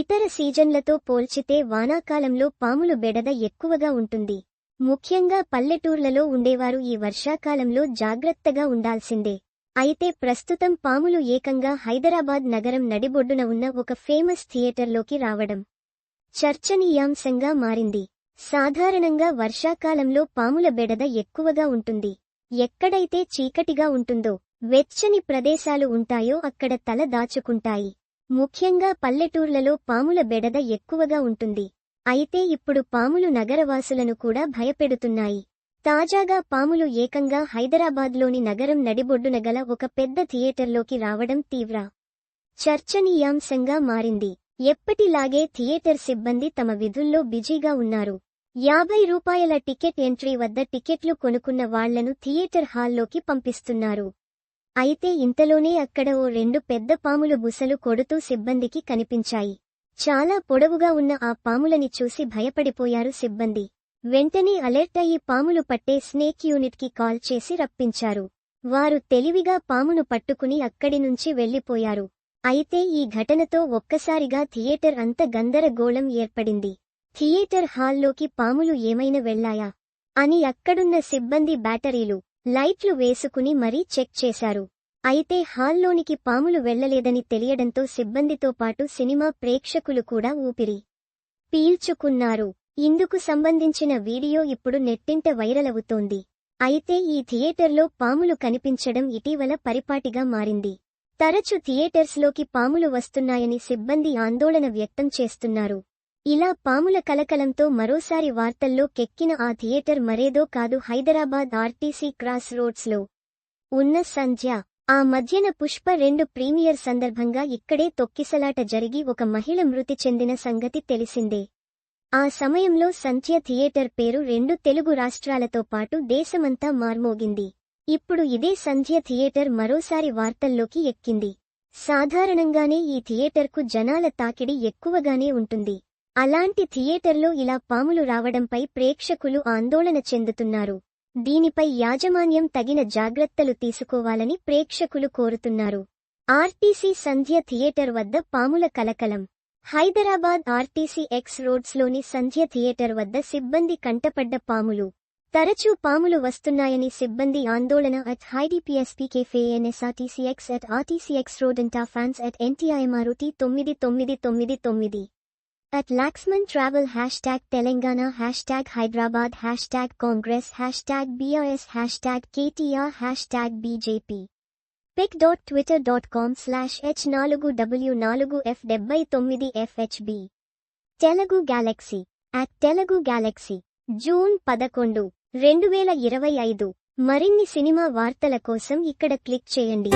ఇతర సీజన్లతో పోల్చితే వానాకాలంలో పాములు బెడద ఎక్కువగా ఉంటుంది. ముఖ్యంగా పల్లెటూర్లలో ఉండేవారు ఈ వర్షాకాలంలో జాగ్రత్తగా ఉండాల్సిందే. అయితే ప్రస్తుతం పాములు ఏకంగా హైదరాబాద్ నగరం నడిబొడ్డున ఉన్న ఒక ఫేమస్ థియేటర్లోకి రావడం చర్చనీయాంశంగా మారింది. సాధారణంగా వర్షాకాలంలో పాముల బెడద ఎక్కువగా ఉంటుంది. ఎక్కడైతే చీకటిగా ఉంటుందో వెచ్చని ప్రదేశాలు ఉంటాయో అక్కడ తల దాచుకుంటాయి. ముఖ్యంగా పల్లెటూర్లలో పాముల బెడద ఎక్కువగా ఉంటుంది. అయితే ఇప్పుడు పాములు నగరవాసులను కూడా భయపెడుతున్నాయి. తాజాగా పాములు ఏకంగా హైదరాబాద్లోని నగరం నడిబొడ్డున గల ఒక పెద్ద థియేటర్లోకి రావడం తీవ్ర చర్చనీయాంశంగా మారింది. ఎప్పటిలాగే థియేటర్ సిబ్బంది తమ విధుల్లో బిజీగా ఉన్నారు. యాభై రూపాయల టికెట్ ఎంట్రీ వద్ద టికెట్లు కొనుక్కున్న వాళ్ళను థియేటర్ హాల్లోకి పంపిస్తున్నారు. అయితే ఇంతలోనే అక్కడ ఓ రెండు పెద్ద పాములు బుసలు కొడుతూ సిబ్బందికి కనిపించాయి. చాలా పొడవుగా ఉన్న ఆ పాములని చూసి భయపడిపోయారు సిబ్బంది. వెంటనే అలర్ట్ అయ్యి పాములు పట్టే స్నేక్ యూనిట్కి కాల్ చేసి రప్పించారు. వారు తెలివిగా పామును పట్టుకుని అక్కడి నుంచి వెళ్ళిపోయారు అయితే ఈ ఘటనతో ఒక్కసారిగా థియేటర్ అంత గందరగోళం ఏర్పడింది. థియేటర్ హాల్లోకి పాములు ఏమైనా వెళ్ళాయా అని అక్కడున్న సిబ్బంది బ్యాటరీలు లైట్లు వేసుకుని మరీ చెక్ చేశారు. అయితే హాల్లోనికి పాములు వెళ్ళలేదని తెలియడంతో సిబ్బందితో పాటు సినిమా ప్రేక్షకులు కూడా ఊపిరి పీల్చుకున్నారు. ఇందుకు సంబంధించిన వీడియో ఇప్పుడు నెట్టింట వైరల్ అవుతోంది అయితే ఈ థియేటర్లో పాములు కనిపించడం ఇటీవల పరిపాటిగా మారింది. తరచు థియేటర్స్లోకి పాములు వస్తున్నాయని సిబ్బంది ఆందోళన వ్యక్తం చేస్తున్నారు. ఇలా పాముల కలకలంతో మరోసారి వార్తల్లో కెక్కిన ఆ థియేటర్ మరేదో కాదు హైదరాబాద్ ఆర్టీసీ క్రాస్ రోడ్స్లో. ఉన్న సంధ్య. ఆ మధ్యన పుష్ప రెండు ప్రీమియర్ సందర్భంగా ఇక్కడే తొక్కిసలాట జరిగి ఒక మహిళ మృతి చెందిన సంగతి తెలిసిందే. ఆ సమయంలో సంధ్య థియేటర్ పేరు రెండు తెలుగు రాష్ట్రాలతో పాటు దేశమంతా మార్మోగింది. ఇప్పుడు ఇదే సంధ్య థియేటర్ మరోసారి వార్తల్లోకి ఎక్కింది. సాధారణంగానే ఈ థియేటర్కు జనాల తాకిడి ఎక్కువగానే ఉంటుంది. అలాంటి థియేటర్లో ఇలా పాములు రావడంపై ప్రేక్షకులు ఆందోళన చెందుతున్నారు. దీనిపై యాజమాన్యం తగిన జాగ్రత్తలు తీసుకోవాలని ప్రేక్షకులు కోరుతున్నారు. ఆర్టీసీ సంధ్య థియేటర్ వద్ద పాముల కలకలం. హైదరాబాద్ ఆర్టీసీ ఎక్స్ రోడ్స్లోని సంధ్య థియేటర్ వద్ద సిబ్బంది కంటపడ్డ పాములు. తరచూ పాములు వస్తున్నాయని సిబ్బంది ఆందోళన at హైడిపిఎస్పీ cafe NSRTC X at RTC X road అంటా ఫ్యాన్స్ అట్ ఎన్టీఐఎంఆర్టీ తొమ్మిది తొమ్మిది తొమ్మిది తొమ్మిది. At Laxman Travel Hashtag Telangana Hashtag Hyderabad Hashtag Congress Hashtag BRS Hashtag KTR Hashtag BJP pic.twitter.com slash h4w4f డెబ్బై తొమ్మిది FHB Telugu galaxy at Telugu galaxy June పదకొండు రెండు వేల ఇరవై ఐదు మరిన్ని సినిమా వార్తల కోసం ఇక్కడ క్లిక్ చేయండి